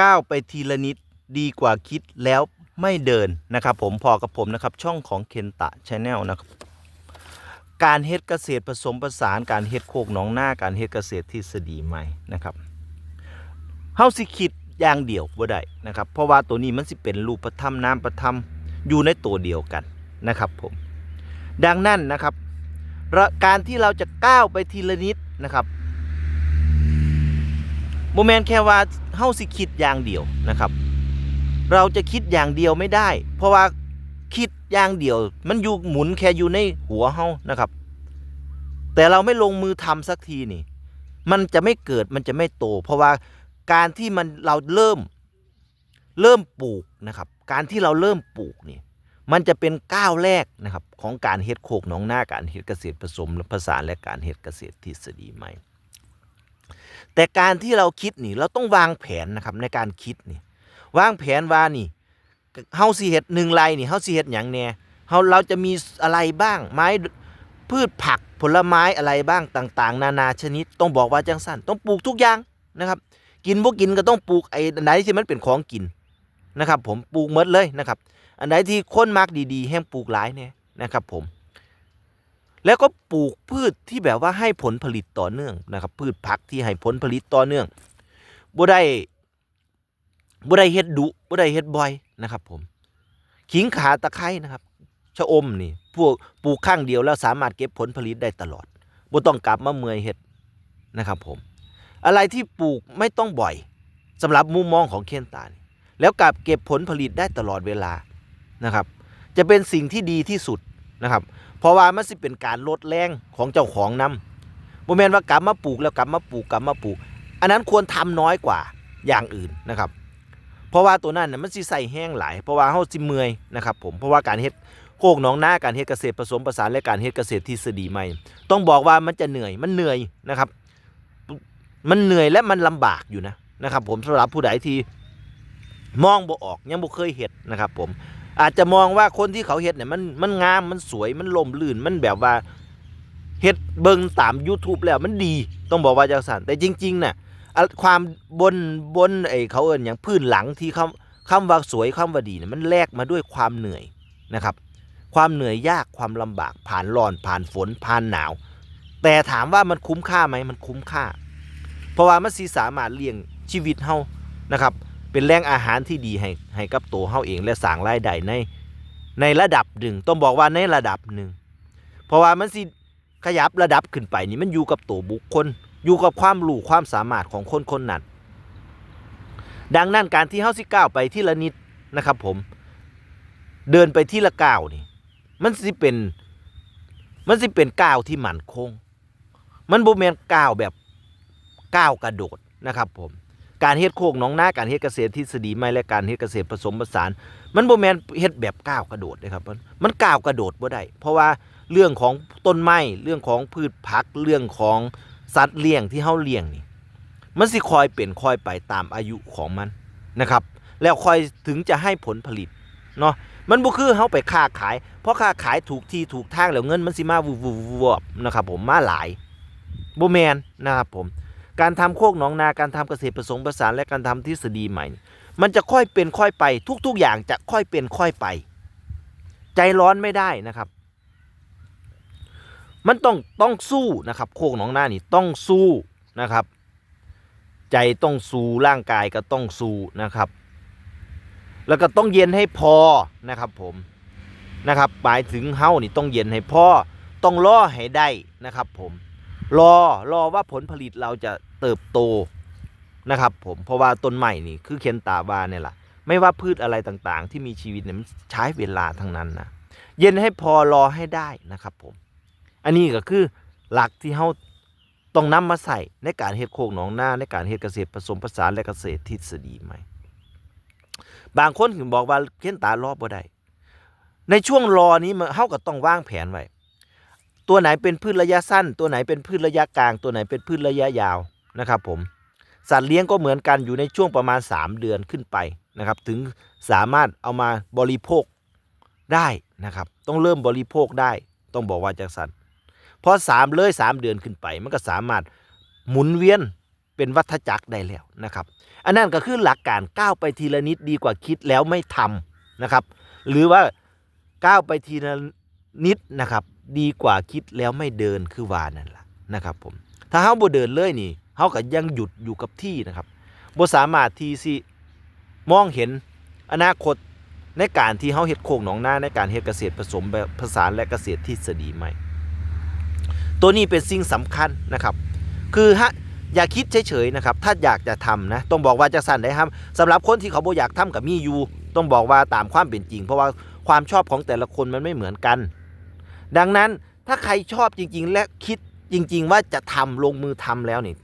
ก้าวไปทีละนิดดีกว่าคิดแล้วไม่เดินนะครับผมพอกับผมนะครับช่องของเคนตะชาแนลนะครับการเฮ็ดเกษตรผสมผสานการเฮ็ดโคกหนองหน้าการเฮ็ดเกษตรทฤษฎีใหม่นะครับเฮาสิคิดอย่างเดียวบ่ได้นะครับเพราะว่าตัวนี้มันสิเป็นรูปธรรมนามธรรมอยู่ในตัวเดียวกันนะครับผมดังนั้นนะครับการที่เราจะก้าวไปทีละนิดนะครับ โมเมนแค่ว่าเฮาสิคิดอย่างเดียวนะครับ เราจะคิดอย่างเดียวไม่ได้ เพราะว่าคิดอย่างเดียว มันอยู่หมุนแค่อยู่ในหัวเฮานะครับ แต่เราไม่ลงมือทำสักทีนี่ มันจะไม่เกิดมันจะไม่โต เพราะว่าการที่มันเราเริ่มเริ่มปลูกนะครับ การที่เราเริ่มปลูกนี่มันจะเป็นก้าวแรกนะครับของการเฮ็ดโคกหนองหน้าการเฮ็ดเกษตรผสมผสานและการเฮ็ดเกษตรทฤษฎีใหม่ แต่การที่เราคิดนี่เราต้องวางแผนนะครับในการคิดนี่วางแผนว่านี่เฮาสิเฮ็ดหนึ่งไรนี่เฮาสิเฮ็ดหยังแน่เฮาเราจะมีอะไรบ้างไม้พืชผักผลไม้อะไรบ้างต่าง ๆ นานาชนิดต้องบอกว่าจังสั้นต้องปลูกทุกอย่างนะครับ กินบ่กินก็ต้องปลูกไอ้ไหนที่มันเป็นของกินนะครับ ผมปลูกหมดเลยนะครับ อันไหนที่คนมักดีๆ แห้งปลูกหลายเนี่ยนะครับผม แล้วก็ปลูกพืชที่แบบว่าให้ผลผลิตต่อเนื่องนะครับ พืชผักที่ให้ผลผลิตต่อเนื่องบ่ได้บ่ได้เฮ็ดดุบ่ได้เฮ็ดบ่อยนะครับ ผม ขิงขาตะไคร้นะครับชะอมนี่พวกปลูกข้างเดียวแล้วสามารถเก็บผลผลิตได้ตลอดบ่ต้องกลับมาเมื่อยเฮ็ดนะครับผม อะไรที่ปลูกไม่ต้องบ่อยสำหรับมุมมองของเคนตานแล้วกลับเก็บผลผลิตได้ตลอดเวลานะครับ จะเป็นสิ่งที่ดีที่สุดนะครับ เพราะว่ามันสิเป็นการลดแรงของเจ้าของนำโมเมนว่ากลับมาปลูกแล้วกลับมาปลูกกลับมาปลูก อันนั้นควรทำน้อยกว่าอย่างอื่นนะครับเพราะว่าตัวนั้นน่ะมันสิใส่แห้งหลายเพราะว่าเฮาสิเมื่อยนะครับผมเพราะว่าการเฮ็ดโคกหนองนาการเฮ็ดเกษตรผสมผสานและการเฮ็ดเกษตรทฤษฎีใหม่ ต้องบอกว่ามันจะเหนื่อยมันเหนื่อยนะครับ มันเหนื่อยและมันลำบากอยู่นะนะครับ ผมสำหรับผู้ใดที่มองบ่ออกยังบ่เคยเฮ็ดนะครับ ผม อาจจะมองว่าคนที่เขาเฮ็ดเนี่ยมันมันงามมันสวยมันลมลื่นมันแบบว่าเฮ็ดเบิ่งตาม YouTube แล้วมันดีต้องบอกว่าจังซั่นแต่จริงๆน่ะความบนบนไอ้เขาเอิ้นหยังพื้นหลังที่คำคำว่าสวยคำว่าดีเนี่ยมันแลกมาด้วยความเหนื่อยนะครับ ความเหนื่อยยากความลำบากผ่านร้อนผ่านฝนผ่านหนาว แต่ถามว่ามันคุ้มค่าไหมมันคุ้มค่า เพราะว่ามันสิสามารถเลี้ยงชีวิตเฮานะครับ เป็นแหล่งอาหารที่ดีให้ให้กับตัวเฮาเอง และสร้างรายได้ในในระดับหนึ่งต้องบอกว่าในระดับหนึ่งเพราะว่ามันสิขยับระดับขึ้นไปนี่มันอยู่กับตัวบุคคล อยู่กับความรู้ความสามารถของคนคนนั้นดังนั้นการที่เฮาสิก้าวไปที่ละนิดนะครับผมเดินไปที่ละก้าวนี่ มันสิเป็นมันสิเป็นก้าวที่มั่นคง มันบ่แม่นก้าวแบบก้าวกระโดดนะครับผม การเฮ็ดโคกหนองนาการเฮ็ดเกษตรทฤษฎีใหม่และการเฮ็ดเกษตรผสมผสาน มันบ่แม่นเฮ็ดแบบก้าวกระโดดเลยครับมันมันก้าวกระโดดบ่ได้เพราะว่าเรื่องของต้นไม้เรื่องของพืชผักเรื่องของสัตว์เลี้ยงที่เฮาเลี้ยงนี่มันสิคอยเป็นคอยไปตามอายุของมันนะครับ แล้วคอยถึงจะให้ผลผลิตเนาะมันบ่คือเฮาไปค้าขาย เพราะค้าขายถูกที่ถูกทางแล้วเงินมันสิมาวูบๆนะครับผมมาหลายบ่แมนนะครับผม การทำโคกหนองนาการทำเกษตรผสมผสานและการทำทฤษฎีใหม่ มันจะค่อยเป็นค่อยไป ทุกๆอย่างจะค่อยเป็นค่อยไป ใจร้อนไม่ได้นะครับ มันต้องต้องสู้นะครับโคกหนองนานี่ต้องสู้นะครับ ใจต้องสู้ร่างกายก็ต้องสู้นะครับ แล้วก็ต้องเย็นให้พอนะครับผมนะครับหมายถึงเฮ้านี่ต้องเย็นให้พอต้องล่อให้ได้นะครับผมรอรอว่าผลผลิตเราจะ เติบโตนะครับผมเพราะว่าต้นใหม่นี่คือเคนตาบาเนี่ยแหละไม่ว่าพืชอะไรต่างๆ ที่มีชีวิตเนี่ยมันใช้เวลาทั้งนั้นนะเย็นให้พอรอให้ได้นะครับผม อันนี้ก็คือหลักที่เฮาต้องนำมาใส่ในการเฮ็ดโคกหนองนาในการเฮ็ดเกษตรผสมผสานและเกษตรทฤษฎีใหม่บางคนถึงบอกว่าเคนตารอบ่ได้ในช่วงรอนี้มันเฮาก็ต้องวางแผนไว้ตัวไหนเป็นพืชระยะสั้น ตัวไหนเป็นพืชระยะกลาง ตัวไหนเป็นพืชระยะยาว นะครับผมสัตว์เลี้ยงก็เหมือนกันอยู่ในช่วงประมาณ 3 เดือนขึ้นไปนะครับ ถึงสามารถเอามาบริโภคได้นะครับ ต้องเริ่มบริโภคได้ ต้องบอกว่าจากสันพอสามเลยสามเดือนขึ้นไป มันก็สามารถหมุนเวียนเป็นวัฏจักรได้แล้วนะครับ อันนั้นก็คือหลักการก้าวไปทีละนิดดีกว่าคิดแล้วไม่ทำนะครับ หรือว่าก้าวไปทีละนิดนะครับ ดีกว่าคิดแล้วไม่เดินคือวานั่นแหละนะครับผมถ้าเฮาบ่เดินเลยนี่ เฮาก็ยังหยุดอยู่กับที่นะครับบ่สามารถที่สิมองเห็นอนาคตในการที่เฮาเฮ็ดโคกหนองนาในการเฮ็ดเกษตรผสมแบบผสานและเกษตรทฤษฎีใหม่ ตัวนี้เป็นสิ่งสำคัญนะครับ คือฮะอย่าคิดเฉยๆนะครับ ถ้าอยากจะทำนะต้องบอกว่าจะสั่นได้ครับสำหรับคนที่เขาบ่อยากทำกับมีอยู่ต้องบอกว่าตามความเป็นจริง เพราะว่าความชอบของแต่ละคนมันไม่เหมือนกัน ดังนั้นถ้าใครชอบจริงๆ และคิดจริง ๆ ว่าจะทำลงมือทำแล้วนี่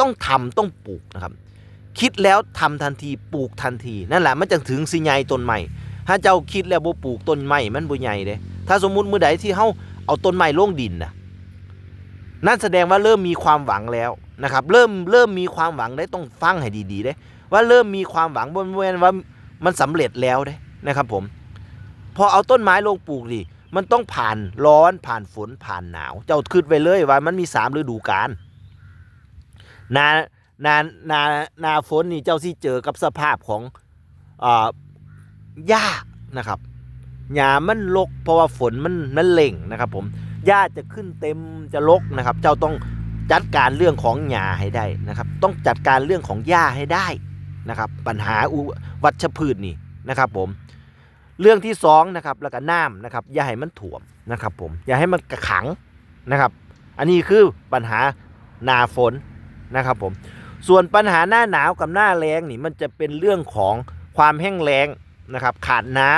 ต้องทำต้องปลูกนะครับ คิดแล้วทำทันทีปลูกทันทีนั่นแหละมันจะถึงสิใหญ่ต้นใหม่ถ้าเจ้าคิดแล้วบ่ปลูกต้นใหม่มันบ่ใหญ่เด้ถ้าสมมุติมื้อใดที่เฮาเอาต้นใหม่ลงดินน่ะนั่นแสดงว่าเริ่มมีความหวังแล้วนะครับ เริ่มเริ่มมีความหวังได้ต้องฟังให้ดีๆเด้ว่าเริ่มมีความหวังบนเวนว่ามันสำเร็จแล้วเด้นะครับผมพอเอาต้นไม้ลงปลูกดิมันต้องผ่านร้อนผ่านฝนผ่านหนาว เจ้าคิดไว้เลยว่ามันมีสามฤดูกาล นานานานาฝนนี่เจ้าสิเจอกับสภาพของอ่าหญ้านะครับหญ้ามันรกเพราะว่าฝนมันมันเล่งนะครับ ผมหญ้าจะขึ้นเต็มจะรกนะครับ เจ้าต้องจัดการเรื่องของหญ้าให้ได้นะครับ ต้องจัดการเรื่องของหญ้าให้ได้นะครับ ปัญหาอุวัชพืชนี่นะครับ ผม เรื่องที่สองนะครับแล้วก็น้ำนะครับ อย่าให้มันถ่วมนะครับ ผมอย่าให้มันกระขังนะครับ อันนี้คือปัญหานาฝน นะครับผมส่วนปัญหาหน้าหนาวกับหน้าแล้งนี่มันจะเป็นเรื่องของความแห้งแล้งนะครับขาดน้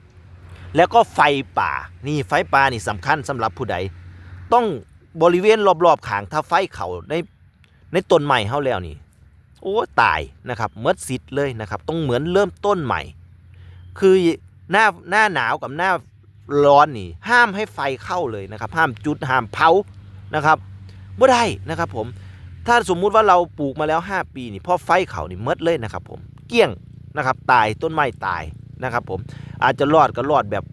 ำแล้วก็ไฟป่านี่ไฟป่านี่สำคัญสำหรับผู้ใด ต้องบริเวณรอบๆขางถ้าไฟเขาในในต้นใหม่เฮาแล้วนี่โอ้ตายนะครับเมดสิทธิ์เลยนะครับต้องเหมือนเริ่มต้นใหม่ คือหน้าหน้าหนาวกับหน้าร้อนนี่ห้ามให้ไฟเข้าเลยนะครับ ห้ามจุดห้ามเผานะครับบ่ได้นะครับผม ถ้าสมมุติว่าเราปลูกมาแล้ว 5 ปีนี่พอไฟเขานี่มดเลยนะครับผมเกลี้ยงนะครับตายต้นไม้ตายนะครับผมอาจจะรอดก็รอดแบบ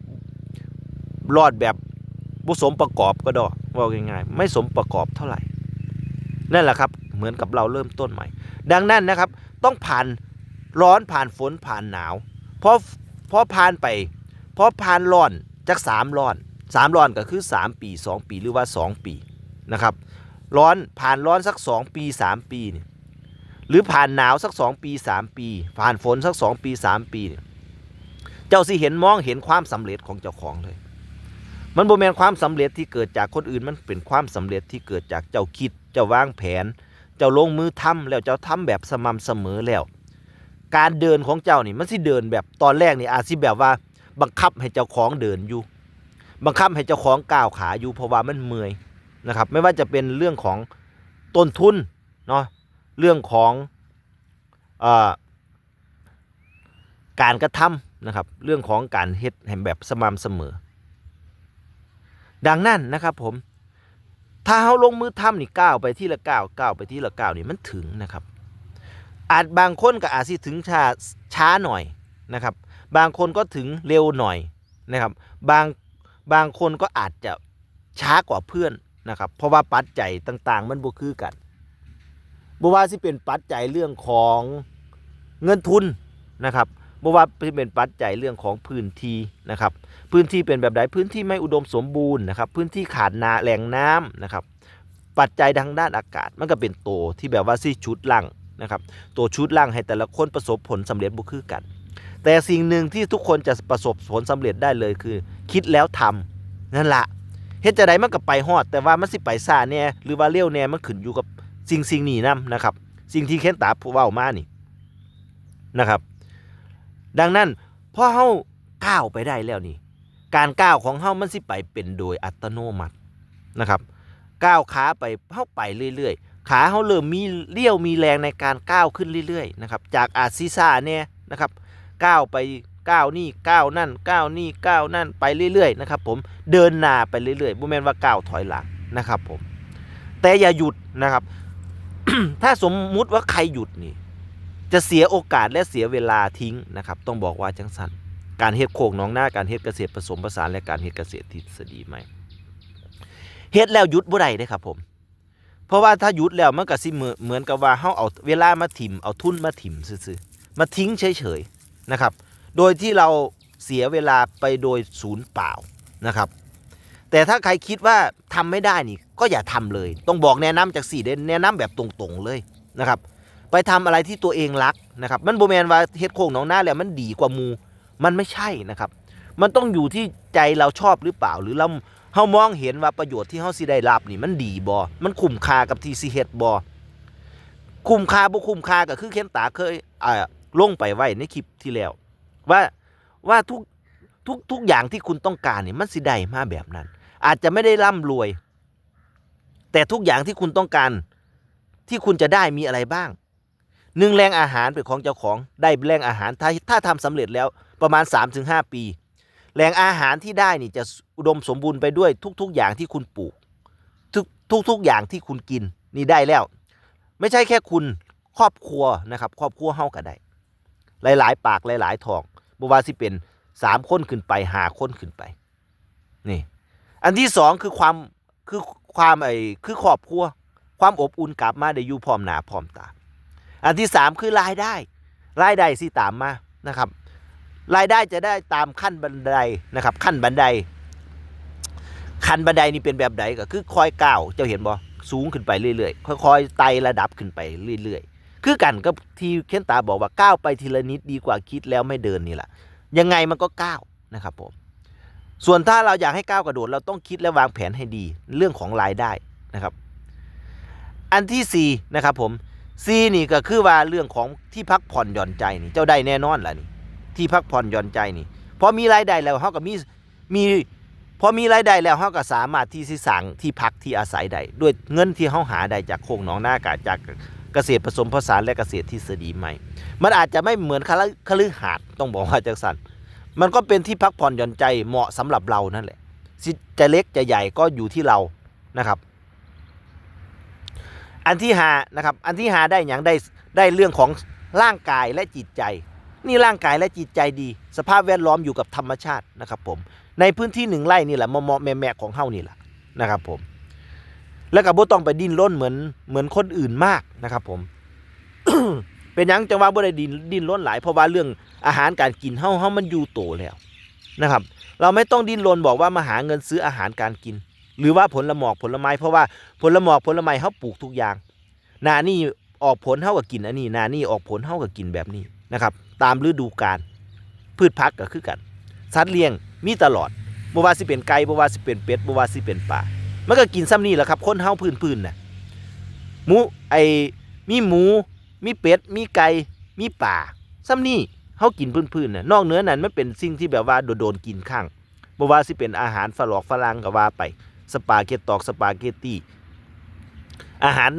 รอดแบบบุสมประกอบก็ดอว่าง่ายๆไม่สมประกอบเท่าไหร่นั่นแหละครับเหมือนกับเราเริ่มต้นใหม่ ดังนั้นนะครับ ต้องผ่านร้อนผ่านฝนผ่านหนาวพราะเพราะผ่านไปพราะผ่านร้อนจากสามร้อนสามร้อนก็คือ 3 ปี 2 ปีหรือว่า 2 ปีนะครับ ร้อนผ่านร้อนสัก 2 ปี 3 ปีเนี่ยหรือผ่านหนาวสัก 2 ปี 3 ปี ผ่านฝนสัก 2 ปี 3 ปีเนี่ยเจ้าสิเห็นมองเห็นความสำเร็จของเจ้าของเลย มันบ่แมนความสำเร็จที่เกิดจากคนอื่นมันเป็นความสำเร็จที่เกิดจากเจ้าคิด เจ้าวางแผน เจ้าลงมือทำแล้วเจ้าทำแบบสม่ำเสมอแล้ว การเดินของเจ้านี่มันสิเดินแบบตอนแรกนี่อาจสิแบบว่าบังคับให้เจ้าของเดินอยู่ บังคับให้เจ้าของก้าวขาอยู่เพราะว่ามันเมื่อย นะครับไม่ว่าจะเป็นเรื่องของต้นทุนเนาะเรื่องของอการกระทำนะครับเรื่องของการเฮ็ดให้แบบสม่ำเสมอ ดังนั้นนะครับผมถ้าเขาลงมือทำนี่ก้าวไปที่ละก้าวก้าวไปที่ละก้าวนี่มันถึงนะครับ อาจบางคนก็อาจสิถึงช้าช้าหน่อยนะครับ บางคนก็ถึงเร็วหน่อยนะครับ บางบางคนก็อาจจะช้ากว่าเพื่อน นะครับเพราะว่าปัจจัยต่างๆ มันบ่คือกันบ่ว่าสิเป็นปัจจัยเรื่องของเงินทุนนะครับบ่ว่าสิเป็นปัจจัยเรื่องของพื้นที่นะครับ พื้นที่เป็นแบบใดพื้นที่ไม่อุดมสมบูรณ์นะครับ พื้นที่ขาดนาแหล่งน้ำนะครับ ปัจจัยทางด้านอากาศมันก็เป็นตัวที่แบบว่าสิชุดล่างนะครับตัวชุดล่างให้แต่ละคนประสบผลสำเร็จบ่คือกัน แต่สิ่งหนึ่งที่ทุกคนจะประสบผลสำเร็จได้เลยคือ คิดแล้วทำนั่นละ เฮ็ดจะได้มันก็ไปฮอด แต่ว่ามันสิไปซ่าแน่หรือว่าเร็วแน่มันขึ้นอยู่กับสิ่งสิ่งนี้นํนะครับ สิ่งที่เค้นตาเว้ามานี่นะครับ ดังนั้นพอเฮาก้าวไปได้แล้วนี่ การก้าวของเฮามันสิไปเป็นโดยอัตโนมัตินะครับก้าวขาไปเฮาไปเรื่อยๆ ขาเฮาเริ่มมีเลี้ยวมีแรงในการก้าวขึ้นเรื่อยๆนะครับจากอาซีซ่าเนี่ยนะครับก้าวไป ก้าวนี่ก้าวนั่นก้าวนี่ก้าวนั่นไปเรื่อยๆนะครับผมเดินหน้าไปเรื่อยๆบ่แม่นว่าก้าวถอยหลังนะครับผมแต่อย่าหยุดนะครับ ถ้าสมมุติว่าใครหยุดนี่จะเสียโอกาสและเสียเวลาทิ้งนะครับ ต้องบอกว่าจังสันการเฮ็ดโคกน้องหน้าการเฮ็ดเกษตรผสมผสานและการเฮ็ดเกษตรทฤษฎีใหม่เฮ็ดแล้วหยุดบ่ได้เด้ครับผม เพราะว่าถ้าหยุดแล้วมันก็สิเมือนเหมือนกับว่าเฮาเอาเวลามาถิ่มเอาทุนมาถิ่มซื่อๆมาทิ้งเฉยๆนะครับ โดยที่เราเสียเวลาไปโดยศูนย์เปล่านะครับ แต่ถ้าใครคิดว่าทำไม่ได้นี่ก็อย่าทำเลย ต้องบอกแนะนำจากสี่เด่นแนะนำแบบตรงๆเลยนะครับ ไปทำอะไรที่ตัวเองรักนะครับ มันโบแมนว่าเฮ็ดโค้งหนองหน้าแล้วมันดีกว่ามูมันไม่ใช่นะครับ มันต้องอยู่ที่ใจเราชอบหรือเปล่า หรือเราเฮามองเห็นว่าประโยชน์ที่เฮาสิได้รับนี่มันดีบ่มันคุ้มค่ากับที่สิเฮ็ดบ่คุ้มค่าบ่คุ้มค่าก็คือเคนตาเคยอ่าลงไปไว้ในคลิปที่แล้ว ว่าว่าทุกทุกทุกอย่างที่คุณต้องการเนี่ยมันสิได้มาแบบนั้น อาจจะไม่ได้ร่ำรวย แต่ทุกอย่างที่คุณต้องการที่คุณจะได้มีอะไรบ้างหนึ่งแรงอาหารเป็นของเจ้าของได้แรงอาหารถ้าถ้าทำสำเร็จแล้วประมาณ 3-5 ปีแหล่งอาหารที่ได้นี่จะอุดมสมบูรณ์ไปด้วยทุก ๆ อย่างที่คุณปลูกทุกทุกทุกอย่างที่คุณกินนี่ได้แล้ว ไม่ใช่แค่คุณครอบครัวนะครับ ครอบครัวเฮาก็ได้ หลาย ๆ ปากหลาย ๆทอง บ่ว่าสิเป็นสามคนขึ้นไปหาคนขึ้นไปนี่อันที่สองคือความคือความไอ้คือครอบครัว ความอบอุ่นกลับมาได้อยู่พร้อมหน้าพร้อมตา อันที่สามคือรายได้รายได้สิตามมานะครับ รายได้จะได้ตามขั้นบันไดนะครับ ขั้นบันไดขั้นบันไดนี่เป็นแบบใดก็คือคอยก้าวเจ้าเห็นบ่สูงขึ้นไปเรื่อยๆค่อยๆไต่ระดับขึ้นไปเรื่อยๆ คือกันก็ที่เคนตาบอกว่าก้าวไปทีละนิดดีกว่าคิดแล้วไม่เดินนี่แหละยังไงมันก็ก้าวนะครับผมส่วนถ้าเราอยากให้ก้าวกระโดด เราต้องคิดและวางแผนให้ดีเรื่องของรายได้นะครับ อันที่สี่นะครับผมซีนี่ก็คือว่าเรื่องของที่พักผ่อนหย่อนใจนี่เจ้าได้แน่นอนล่ะนี่ที่พักผ่อนหย่อนใจนี่พอมีรายได้แล้วเฮาก็มีมีพอมีรายได้แล้วเฮาก็สามารถที่สิสั่งที่พักที่อาศัยได้ด้วยเงินที่เฮาหาได้จากโคกหนองนากาจาก เกษตรผสมผสานและเกษตรทฤษฎีใหม่ มันอาจจะไม่เหมือนคฤคฤหาสน์ต้องบอกว่าจังซั่นมันก็เป็นที่พักผ่อนหย่อนใจเหมาะสำหรับเรานั่นแหละจะเล็กจะใหญ่ก็อยู่ที่เรานะครับ อันที่หานะครับ อันที่หาได้อย่างได้ได้เรื่องของร่างกายและจิตใจ นี่ร่างกายและจิตใจดี สภาพแวดล้อมอยู่กับธรรมชาตินะครับผมในพื้นที่หนึ่งไร่นี่แหละมอมอแม่แม่ของเฮานี่แหละนะครับผม แล้วก็บ่ต้องไปดิ้นรนเหมือนเหมือนคนอื่นมากนะครับ ผม เป็นยังจังว่าบ่ได้ดิ้นดิ้นรนหลายเพราะว่าเรื่องอาหารการกินเฮาเฮามันอยู่โตแล้วนะครับ เราไม่ต้องดิ้นรนบอกว่ามาหาเงินซื้ออาหารการกิน หรือว่าผลละหมอกผลไม้เพราะว่าผลหมอกผลไม้เฮาปลูกทุกอย่างหนานี่ออกผลเฮาก็กินอันนี้หนานี่ออกผลเฮาก็กินแบบนี้นะครับ ตามฤดูกาลพืชพักก็คือกันสัตว์เลี้ยงมีตลอดบ่ว่าสิเป็นไก่บ่ว่าสิเป็นเป็ดบ่ว่าสิเป็นปลา มันก็กินซ้ำนี่แหละครับคนเฮาพื้นๆน่ะหมูไอมีหมู มีเป็ด มีไก่มีป่าซ้ำนี่เฮากินพื้นๆน่ะนอกเหนือนั้นมันเป็นสิ่งที่แบบว่าโดนๆกินข้างบ่ว่าสิเป็นอาหารฝรอกฝรั่งก็ว่าไปสปาเกตตอกสปาเกตตี้อาหาร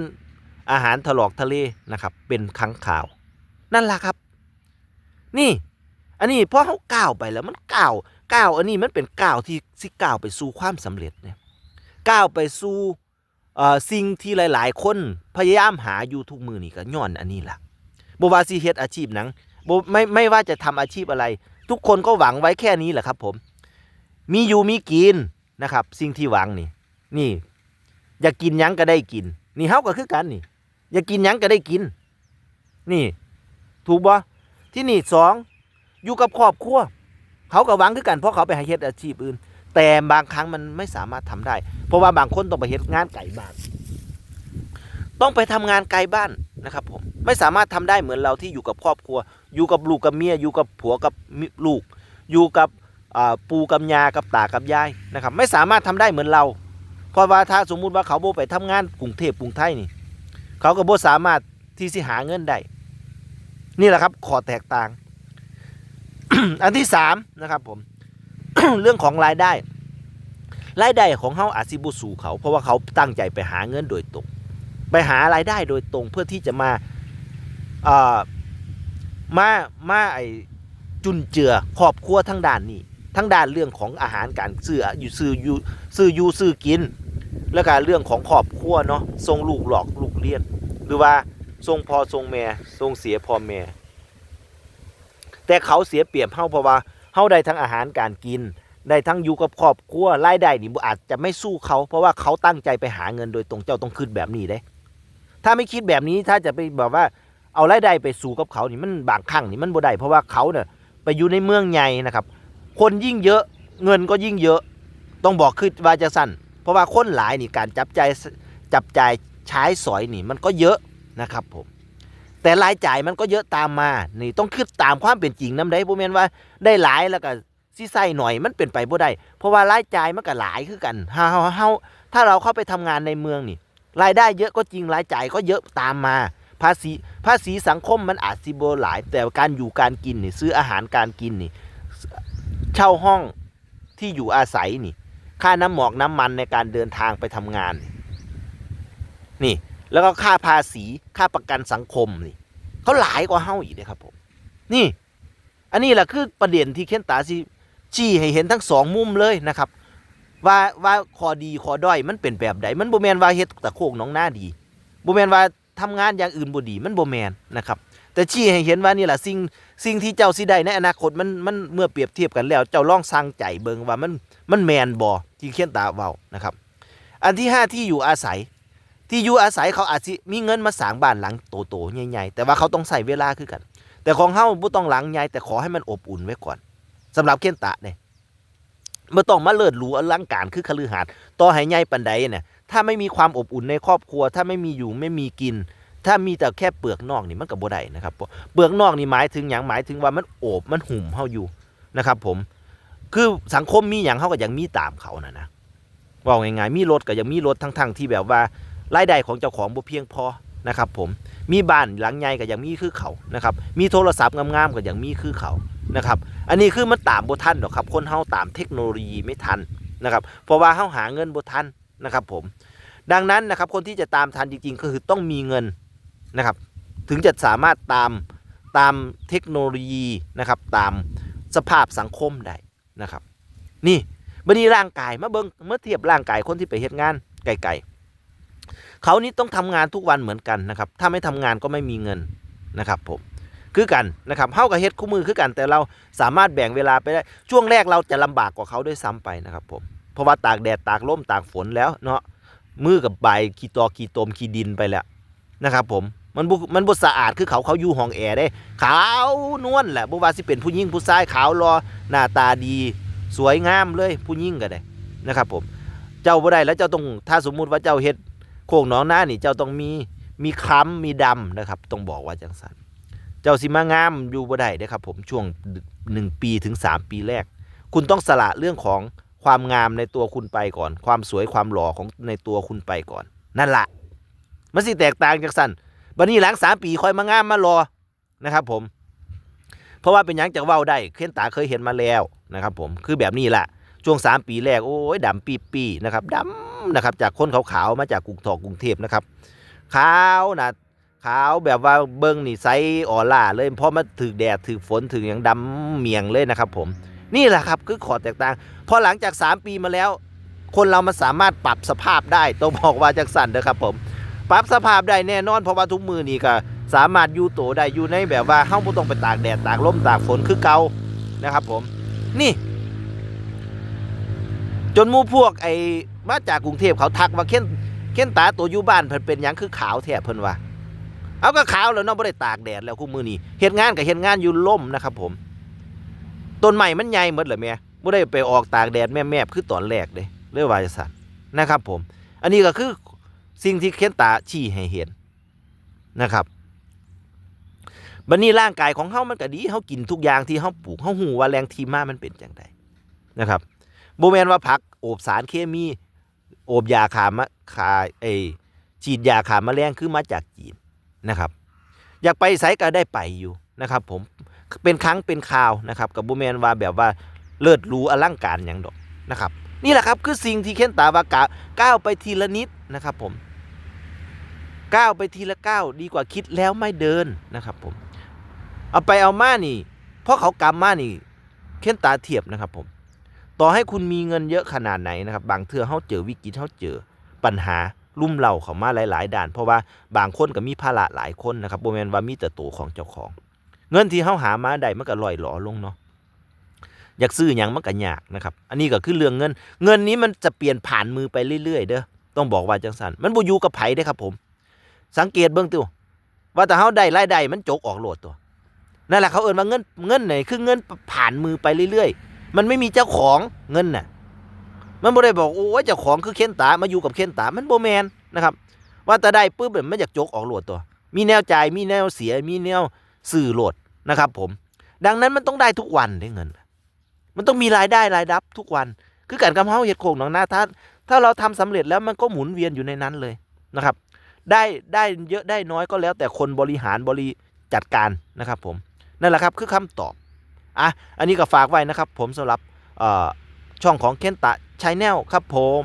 อาหารถลอกทะเลนะครับ เป็นครั้งข่าว นั่นแหละครับ นี่ อันนี้พอเขาก้าวไปแล้วมันก้าวก้าวอันนี้มันเป็นก้าวที่สิก้าวไปสู่ความสำเร็จเนี่ย ก้าวไปสู่สิ่งที่หลาย ๆ คนพยายามหาอยู่ทุกมือนี่ก็ย้อนอันนี้ล่ะบ่ว่าสิเฮ็ดอาชีพหนังบ่ไม่ไม่ว่าจะทำอาชีพอะไร ทุกคนก็หวังไว้แค่นี้แหละครับผม มีอยู่มีกินนะครับ สิ่งที่หวังนี่ นี่ อยากกินยังก็ได้กิน นี่เฮาก็คือกันนี่ อยากกินยังก็ได้กิน นี่ ถูกบ่ที่นี่สองอยู่กับครอบครัวเขาก็หวังคือกันเพราะเขาไปหาเฮ็ดอาชีพอื่น แต่บางครั้งมันไม่สามารถทำได้ เพราะว่าบางคนต้องไปเฮ็ดงานไกลบ้าน ต้องไปทำงานไกลบ้านนะครับผมไม่สามารถทำได้เหมือนเราที่อยู่กับครอบครัว อยู่กับลูกกับเมียอยู่กับผัวกับลูก อยู่กับปู่กับยากับตากับยายนะครับ ไม่สามารถทำได้เหมือนเรา เพราะว่าถ้าสมมุติว่าเขาโบไปทำงานกรุงเทพกรุงไทยนี่ เขาก็โบสามารถที่สิหาเงินได้นี่แหละครับขอแตกต่าง อันที่สามนะครับผม เรื่องของรายได้ รายได้ของเขาอาจสิบุสู่เขา เพราะว่าเขาตั้งใจไปหาเงินโดยตรง ไปหารายได้โดยตรงเพื่อที่จะมาอ่อมามาไอจุนเจือครอบครัวทั้งด้านนี้ทั้งด้านเรื่องของอาหารการซื้ออยู่ซื้ออยู่ซื้ออยู่ซื้อกิน แล้วก็เรื่องของครอบครัวเนาะส่งลูกหลอกลูกเรียน หรือว่าส่งพ่อส่งแม่ส่งเสียพ่อแม่แต่เขาเสียเปรียบเฮาเพราะว่า เฮาได้ทั้งอาหารการกิน ได้ทั้งอยู่กับครอบครัวรายได้นี่บ่อาจจะไม่สู้เขา เพราะว่าเขาตั้งใจไปหาเงินโดยตรงเจ้าต้องคิดแบบนี้เด้ ถ้าไม่คิดแบบนี้ถ้าจะไปแบบว่าเอารายได้ไปสู่กับเขานี่มันบางครั้งนี่มันบ่ได้เพราะว่าเขาเนี่ยไปอยู่ในเมืองใหญ่นะครับ คนยิ่งเยอะเงินก็ยิ่งเยอะ ต้องบอกคือว่าจะสั้นเพราะว่าคนหลายนี่การจับใจจับใจใช้สอยนี่มันก็เยอะนะครับผม แต่รายจ่ายมันก็เยอะตามมา นี่ต้องคิดตามความเป็นจริงนำได้บ่แม่นว่าได้หลายแล้วก็สิใส่หน่อยมันเป็นไปบ่ได้ เพราะว่ารายจ่ายมันก็หลายคือกันเฮาเฮาเฮาถ้าเราเข้าไปทำงานในเมืองนี่ รายได้เยอะก็จริงรายจ่ายก็เยอะตามมา ภาษีภาษีสังคมมันอาจสิบ่หลาย แต่การอยู่การกินนี่ซื้ออาหารการกินนี่ เช่าห้องที่อยู่อาศัยนี่ ค่าน้ำหมอกน้ำมันในการเดินทางไปทำงาน นี่ แล้วก็ค่าภาษีค่าประกันสังคมนี่เขาหลายกว่าเฮาอีกเลยครับผม นี่ อันนี้แหละคือประเด็นที่เค้นตาสิชี้ให้เห็นทั้งสองมุมเลยนะครับ ว่าว่าขอดีขอด้อยมันเป็นแบบใดมันบแมนว่าเฮ็ดตะโคกน้องหน้าดีบแมนว่าทำงานอย่างอื่นบ่ดีมันบแมนนะครับแต่ชี้ให้เห็นว่านี่แหละสิ่งสิ่งที่เจ้าสิได้ในอนาคตมันมันเมื่อเปรียบเทียบกันแล้ว เจ้าลองสร้างใจเบิ่งว่ามันมันแมนบ่ที่เขียนตาเว้านะครับ อันที่ห้าที่อยู่อาศัย ที่อยู่อาศัยเขาอาจสิมีเงินมาสร้างบ้านหลังโตๆใหญ่ๆแต่ว่าเขาต้องใส่เวลาคือกัน แต่ของเฮาบ่ต้องหลังใหญ่แต่ขอให้มันอบอุ่นไว้ก่อนสำหรับเขียนตาเนี่ยบ่ต้องมาเลิศหรูอลังการคือคฤหาสน์ต่อให้ใหญ่ปานใดเนี่ยถ้าไม่มีความอบอุ่นในครอบครัว ถ้าไม่มีอยู่ไม่มีกิน ถ้ามีแต่แค่เปลือกนอกนี่มันก็บ่ได้นะครับเปลือกนอกนี่หมายถึงหยังหมายถึงว่ามันโอบมันหุ่มเฮาอยู่นะครับ ผม คือสังคมมีหยังเฮาก็ยังมีตามเขานะนะว่าง่ายๆมีรถก็ยังมีรถทั้งๆที่แบบว่า รายได้ของเจ้าของบ่เพียงพอนะครับผมมีบ้านหลังใหญ่ก็ยังมีคือเขานะครับมีโทรศัพท์งามๆก็ยังมีคือเขานะครับอันนี้คือมันตามบ่ทันดอกครับคนเฮาตามเทคโนโลยีไม่ทันนะครับเพราะว่าเฮาหาเงินบ่ทันนะครับผมดังนั้นนะครับคนที่จะตามทันจริงๆ ก็คือต้องมีเงินนะครับถึงจะสามารถตามตามเทคโนโลยีนะครับตามสภาพสังคมได้นะครับนี่บัดนี้ร่างกายมาเบิ่งเมื่อเทียบร่างกายคนที่ไปเฮ็ดงานไกลๆ เขานี่ต้องทำงานทุกวันเหมือนกันนะครับ ถ้าไม่ทำงานก็ไม่มีเงินนะครับผมคือกันนะครับเฮากับเฮ็ดคู่มือคือกันแต่เราสามารถแบ่งเวลาไปได้ช่วงแรกเราจะลำบากกว่าเขาด้วยซ้ำไปนะครับผมเพราะว่าตากแดดตากลมตากฝนแล้วเนาะมือกับใบขี้ตอขี้ตมขี้ดินไปแล้วนะครับผมมันบุมันบุสะอาดคือเขาเขาอยู่ห้องแอร์ได้ขาวนวลแหละบ่ว่าสิเป็นผู้หญิงผู้ชายขาวรอหน้าตาดี สวยงามเลยผู้หญิงก็ได้นะครับผมเจ้าบ่ได้แล้วเจ้าต้องถ้าสมมุติว่าเจ้าเฮ็ด โคกหนองหน้านี่เจ้าต้องมีมีคล้ำมีดำนะครับ ต้องบอกว่าจังสันเจ้าสิมางามอยู่บ่ได้เด้อครับผมช่วงหนึ่งปีถึงสามปีแรก คุณต้องสละเรื่องของความงามในตัวคุณไปก่อน ความสวยความหล่อของในตัวคุณไปก่อน นั่นละมันสิแตกต่างจากสันบัดนี้หลังสามปีค่อยมางามมารอนะครับผมเพราะว่าเป็นยังจากเว้าได้เค้นตาเคยเห็นมาแล้วนะครับผมคือแบบนี้แหละช่วงสามปีแรกโอ้ยดำปีปีนะครับดำ นะครับ จากคนขาวๆมาจากกรุงทองกรุงเทพนะครับขาวนะขาวแบบว่าเบิ้งนี่ไซออร่าเลยเพราะมาถือแดดถือฝนถืออย่างดำเมียงเลยนะครับ ผมนี่แหละครับคือขอแตกต่างพอหลังจาก 3 ปีมาแล้ว คนเรามันสามารถปรับสภาพได้ต้องบอกว่าจากสั่นนะครับผม ปรับสภาพได้แน่นอนเพราะว่าทุกมือนี่ก็สามารถอยู่โตได้อยู่ในแบบว่าเฮ้าบ่ต้องไปตากแดดตากลมตากฝนคือเกานะครับ ผม นี่ จนมู่พวกไอ มาจากกรุงเทพเขาทักว่าเค้นเค้นตาตัวอยู่บ้านเพิ่นเป็นหยังคือขาวแท้เพิ่นว่าเอาก็ขาวแล้วเนาะบ่ได้ตากแดดแล้วคู่มือนี้เฮ็ดงานกับเฮ็ดงานอยู่ล่มนะครับ ผมต้นใหม่มันใหญ่หมดเลยแม่บ่ได้ไปออกตากแดดแม่ๆคือตอนแรกเด้เรื่องวาจสันนะครับ ผม อันนี้ก็คือสิ่งที่เค้นตาชี้ให้เห็นนะครับบัดนี้ร่างกายของเฮามันก็ดีเฮากินทุกอย่างที่เฮาปลูกเฮาฮู้ว่าแรงที่มามันเป็นจังไดนะครับบ่แม่นว่าผักโอบสารเคมี โอบยาขามะขาไอฉีดยาขามะแมลงคือมาจากจีนนะครับ อยากไปไสก็ได้ไปอยู่นะครับ ผมเป็นครั้งเป็นคราวนะครับ กับบูแมนว่าแบบว่าเลิศรู้อลังการอย่างดอกนะครับ นี่แหละครับคือสิ่งที่เค้นตาวากะก้าวไปทีละนิดนะครับผมก้าวไปทีละก้าวดีกว่าคิดแล้วไม่เดินนะครับผมเอาไปเอามานี่เพราะเขากำมานี่เค้นตาเทียบนะครับผม ต่อให้คุณมีเงินเยอะขนาดไหนนะครับ บางเทื่อเขาเจอวิกฤตเขาเจอปัญหาลุ่มเหล่าเขามาหลาย ๆ ด่าน เพราะว่าบางคนก็มีภาระหลายคนนะครับโบแมนว่ามีแต่ตัวของเจ้าของ เงินที่เขาหามาได้มันก็ลอยหลอลงเนาะอยากซื้อหยังมันก็ยากนะครับ อันนี้ก็คือเรื่องเงิน เงินนี้มันจะเปลี่ยนผ่านมือไปเรื่อย ๆ เด้อต้องบอกว่าจังสันมันบ่อยู่กับไผเด้ครับผม สังเกตเบิ่งตัวว่าแต่เฮาได้รายได้มันจกออกโหลดตัวนั่นแหละเขาเอิ้นว่าเงินเงินไหนคือเงินผ่านมือไปเรื่อย ๆ มันไม่มีเจ้าของเงินน่ะ มันบ่ได้บอกโอ้ยเจ้าของคือเค้นตามาอยู่กับเค้นตามันบ่แมนนะครับ ว่าแต่ได้ปุ๊บเนี่ยมันอยากจกออกโหลดตัว มีแนวจ่ายมีแนวเสียมีแนวสื่อโหลดนะครับ ผม ดังนั้นมันต้องได้ทุกวันได้เงิน มันต้องมีรายได้รายรับทุกวัน คือการกำเฮาเฮ็ดโคงหนองนาถ้าถ้าเราทำสำเร็จแล้วมันก็หมุนเวียนอยู่ในนั้นเลยนะครับ ได้ได้เยอะได้น้อยก็แล้วแต่คนบริหารบริจัดการนะครับ ผมนั่นแหละครับคือคำตอบ อะอันนี้ก็ฝากไว้นะครับผมสำหรับช่องของเคนตะชายแนลครับผม